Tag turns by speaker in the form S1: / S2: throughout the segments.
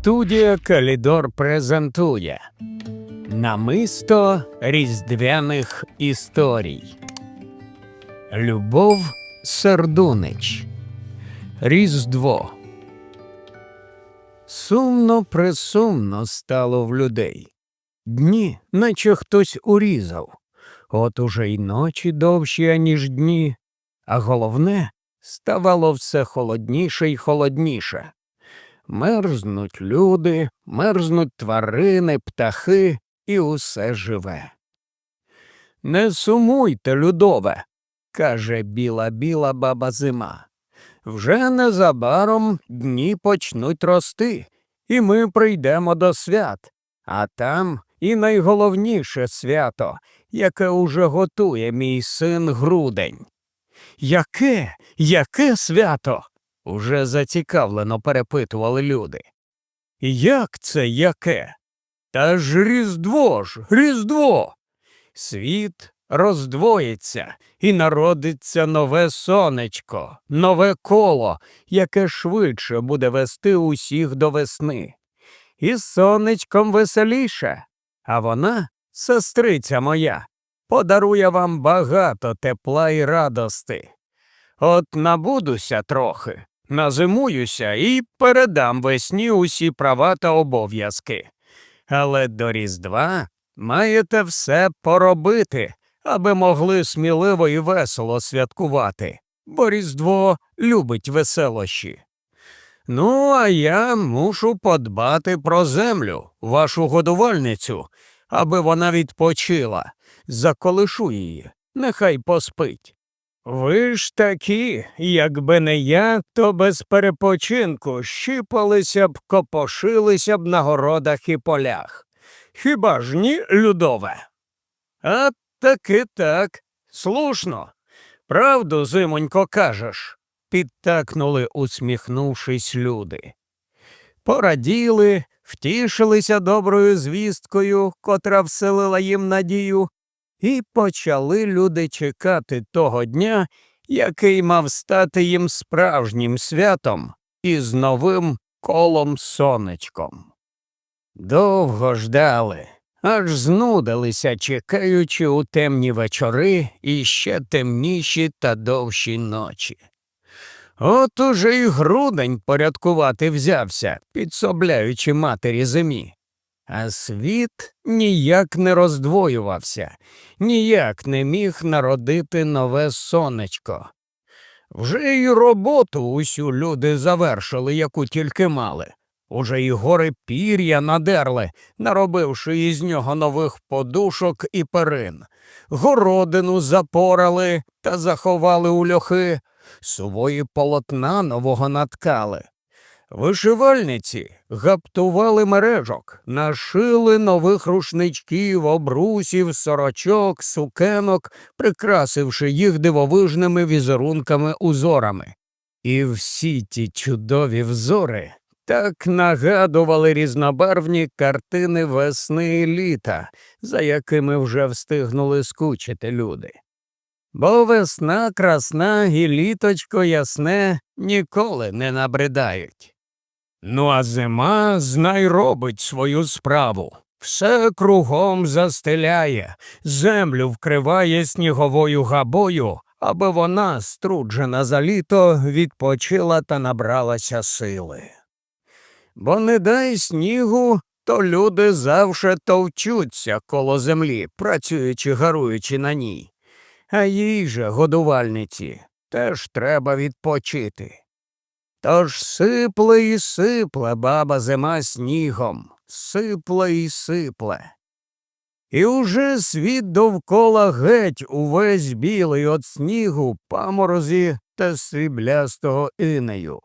S1: Студія Калідор презентує Намисто різдвяних історій. Любов Сердунич. Різдво. Сумно присумно стало в людей. Дні, наче хтось урізав. От уже й ночі довші, аніж дні, а головне ставало все холодніше й холодніше. Мерзнуть люди, мерзнуть тварини, птахи і усе живе. Не сумуйте, людове, каже біла біла баба зима. Вже незабаром дні почнуть рости, і ми прийдемо до свят, а там і найголовніше свято, яке уже готує мій син грудень. Яке, яке свято? Уже зацікавлено перепитували люди. Як це яке? Та ж Різдво ж, Різдво. Світ роздвоїться і народиться нове сонечко, нове коло, яке швидше буде вести усіх до весни. І сонечком веселіше, а вона, сестриця моя, подарує вам багато тепла і радости. От набудуся трохи, назимуюся і передам весні усі права та обов'язки. Але до Різдва маєте все поробити, аби могли сміливо і весело святкувати, бо Різдво любить веселощі. Ну, а я мушу подбати про землю, вашу годувальницю, аби вона відпочила. Заколишу її, нехай поспить. Ви ж такі, якби не я, то без перепочинку щипалися б, копошилися б на городах і полях. Хіба ж ні, Людове? А таки так, слушно. Правду, зимонько, кажеш, підтакнули, усміхнувшись, люди. Пораділи, втішилися доброю звісткою, котра вселила їм надію, і почали люди чекати того дня, який мав стати їм справжнім святом із новим колом сонечком. Довго ждали, аж знудилися, чекаючи у темні вечори і ще темніші та довші ночі. От уже й грудень порядкувати взявся, підсобляючи матері зимі. А світ ніяк не роздвоювався, ніяк не міг народити нове сонечко. Вже й роботу усю люди завершили, яку тільки мали. Уже й гори пір'я надерли, наробивши із нього нових подушок і перин, городину запорали та заховали у льохи, сувої полотна нового наткали. Вишивальниці гаптували мережок, нашили нових рушничків, обрусів, сорочок, сукенок, прикрасивши їх дивовижними візерунками узорами. І всі ті чудові взори так нагадували різнобарвні картини весни і літа, за якими вже встигнули скучити люди. Бо весна красна і літочко ясне ніколи не набридають. Ну, а зима знай робить свою справу. Все кругом застеляє, землю вкриває сніговою габою, аби вона, струджена за літо, відпочила та набралася сили. Бо не дай снігу, то люди завше товчуться коло землі, працюючи гаруючи на ній. А їй же, годувальниці, теж треба відпочити. Тож сипле і сипле баба зима снігом, сипле і сипле. І уже світ довкола геть увесь білий от снігу, паморозі та сріблястого інею.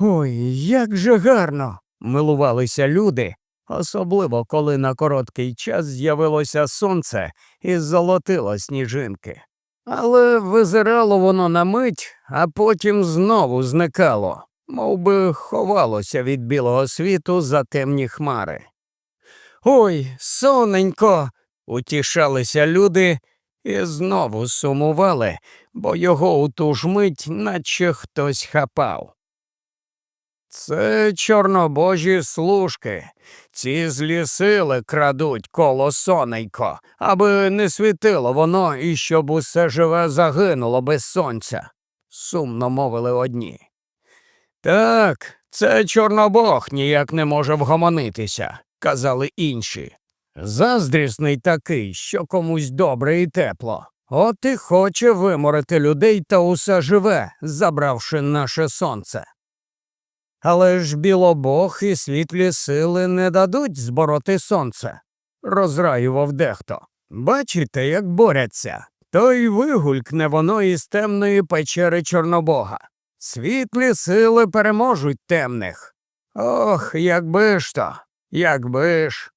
S1: Ой, як же гарно. милувалися люди, особливо коли на короткий час з'явилося сонце і золотило сніжинки. Але визирало воно на мить, а потім знову зникало, мов би ховалося від білого світу за темні хмари. Ой, соненько. утішалися люди і знову сумували, бо його у ту ж мить наче хтось хапав. Це чорнобожі служки. Ці злі сили крадуть коло сонейко, аби не світило воно і щоб усе живе загинуло без сонця, сумно мовили одні. Так, це чорнобог ніяк не може вгомонитися, казали інші. Заздрісний такий, що комусь добре і тепло. От і хоче виморити людей та усе живе, забравши наше сонце. Але ж білобог і світлі сили не дадуть збороти сонце, розраював дехто. Бачите, як борються. То й вигулькне воно із темної печери Чорнобога. Світлі сили переможуть темних. Ох, якби ж то, якби ж.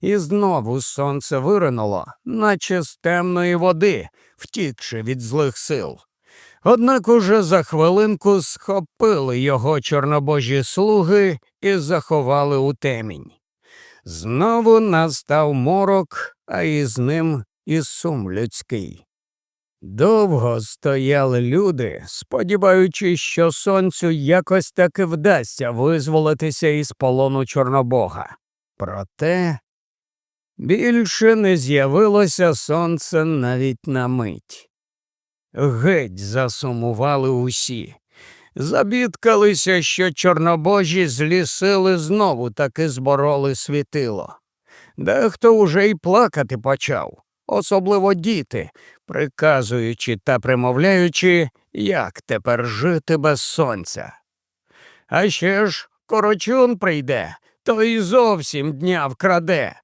S1: І знову сонце виринуло, наче з темної води, втікши від злих сил. Однак уже за хвилинку схопили його чорнобожі слуги і заховали у темінь. Знову настав морок, а із ним і сум людський. Довго стояли люди, сподіваючись, що сонцю якось таки вдасться визволитися із полону Чорнобога. Проте більше не з'явилося сонце навіть на мить. Геть засумували усі. Забідкалися, що чорнобожі злі сили знову таки збороли світило. Дехто уже й плакати почав, особливо діти, приказуючи та примовляючи, як тепер жити без сонця. А ще ж корочун прийде, то й зовсім дня вкраде.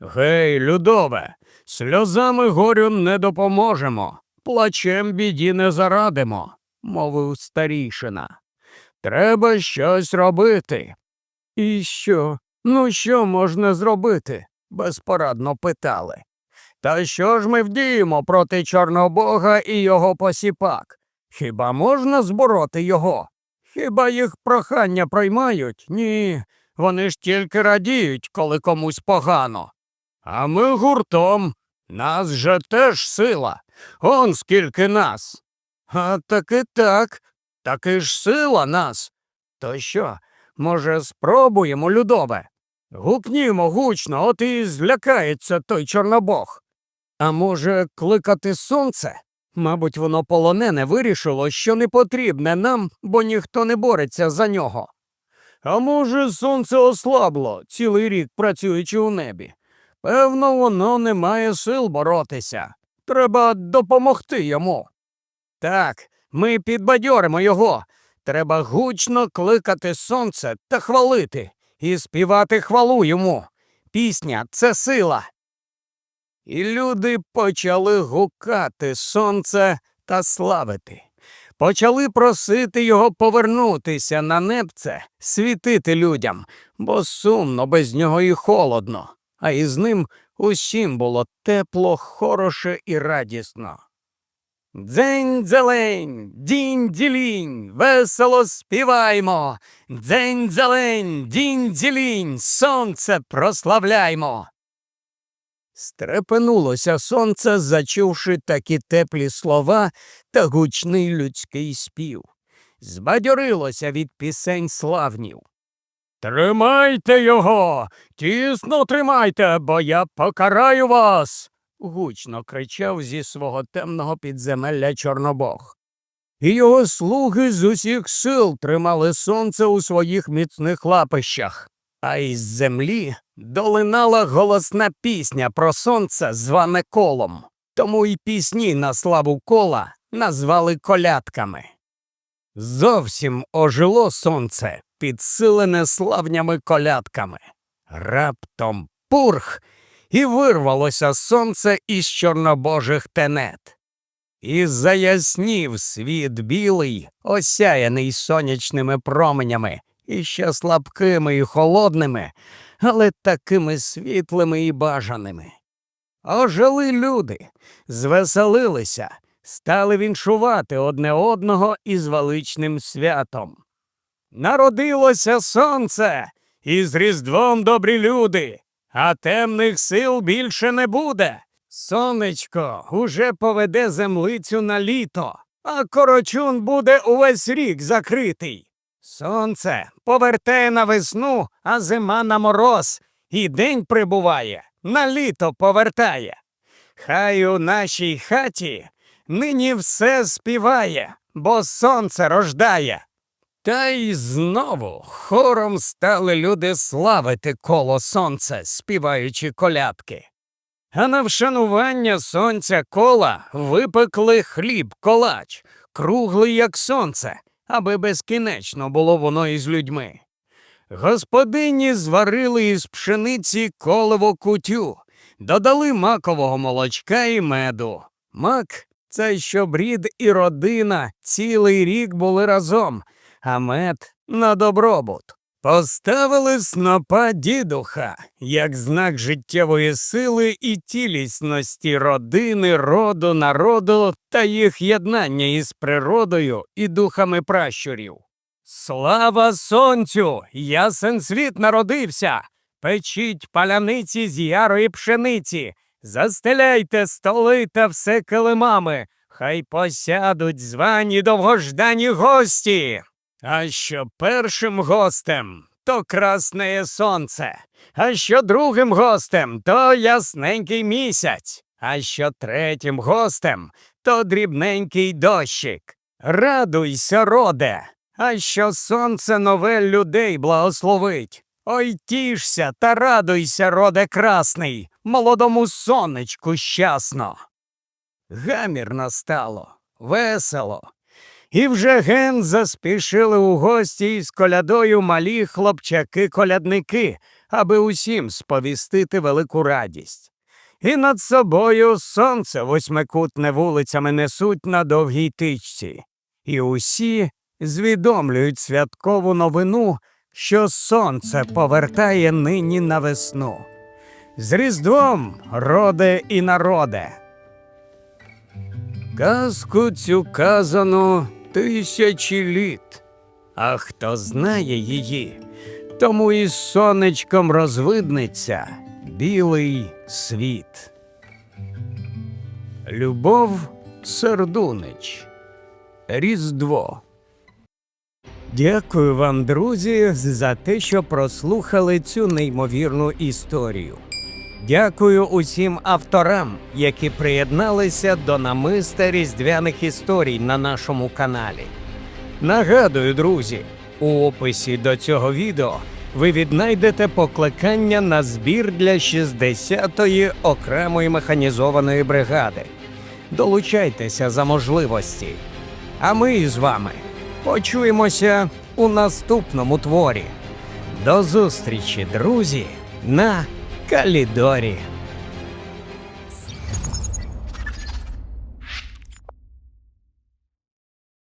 S1: Гей, людове, сльозами горю не допоможемо, плачем біді не зарадимо, мовив старішина. Треба щось робити. І що? Ну, що можна зробити? безпорадно питали. Та що ж ми вдіємо проти Чорнобога і його посіпак? Хіба можна збороти його? Хіба їх прохання приймають? Ні. Вони ж тільки радіють, коли комусь погано. А ми гуртом. Нас же теж сила. Он скільки нас. А таки так, таки ж сила нас. То що, може, спробуємо, Людове? Гукнімо гучно, от і злякається той чорнобог. А може, кликати сонце? Мабуть, воно полонене вирішило, що не потрібне нам, бо ніхто не бореться за нього. А може, сонце ослабло, цілий рік працюючи у небі. Певно, воно не має сил боротися. Треба допомогти йому. Так, ми підбадьоримо його. Треба гучно кликати сонце та хвалити і співати хвалу йому. Пісня це сила. І люди почали гукати сонце та славити. Почали просити його повернутися на небце, світити людям, бо сумно без нього і холодно, а із ним усім було тепло, хороше і радісно. Дзень зелень, дінь ділінь, весело співаймо. Дзень зелень, дінь ділінь, сонце прославляймо. Стрепенулося сонце, зачувши такі теплі слова та гучний людський спів. Збадьорилося від пісень славнів. Тримайте його, тісно тримайте, бо я покараю вас. гучно кричав зі свого темного підземелля Чорнобог. І його слуги з усіх сил тримали сонце у своїх міцних лапищах, а із землі долинала голосна пісня про сонце, зване колом. Тому й пісні на славу кола назвали колядками. Зовсім ожило сонце, підсилене славнями колядками. Раптом пурх, і вирвалося сонце із чорнобожих тенет. І заяснів світ білий, осяяний сонячними променями, і ще слабкими і холодними, але такими світлими і бажаними. Ожили люди, звеселилися, стали віншувати одне одного із величним святом. Народилося сонце, і з Різдвом добрі люди, а темних сил більше не буде. Сонечко уже поведе землицю на літо, а корочун буде увесь рік закритий. Сонце повертає на весну, а зима на мороз, і день прибуває, на літо повертає. Хай у нашій хаті нині все співає, бо сонце рождає. Та й знову хором стали люди славити коло сонця, співаючи колядки. А на вшанування сонця кола випекли хліб колач, круглий, як сонце, аби безкінечно було воно із людьми. Господині зварили із пшениці колево кутю, додали макового молочка і меду. Мак це щоб рід і родина цілий рік були разом, а мед на добробут. Поставили снопа дідуха як знак життєвої сили і цілісності родини, роду, народу та їх єднання із природою і духами пращурів. Слава сонцю! Ясен світ народився! Печіть паляниці з ярої пшениці, застеляйте столи та все килимами, хай посядуть звані довгождані гості. А що першим гостем, то красне сонце, а що другим гостем, то ясненький місяць, а що третім гостем, то дрібненький дощик. Радуйся, роде, а що сонце нове людей благословить. Ой тішся та радуйся, роде красний, молодому сонечку щасно. Гамірно стало, весело. І вже ген заспішили у гості із колядою малі хлопчаки-колядники, аби усім сповістити велику радість. І над собою сонце восьмикутне вулицями несуть на довгій тичці, і усі звідомлюють святкову новину, що сонце повертає нині на весну. З Різдвом, роде і народе. Казку цю казано тисячі літ, а хто знає її, тому і сонечком розвиднеться білий світ. Любов Сердунич. Різдво. Дякую вам, друзі, за те, що прослухали цю неймовірну історію. Дякую усім авторам, які приєдналися до намиста різдвяних історій на нашому каналі. Нагадую, друзі, у описі до цього відео ви віднайдете покликання на збір для 60-ї окремої механізованої бригади. Долучайтеся за можливості. А ми з вами почуємося у наступному творі. До зустрічі, друзі, на Calidore.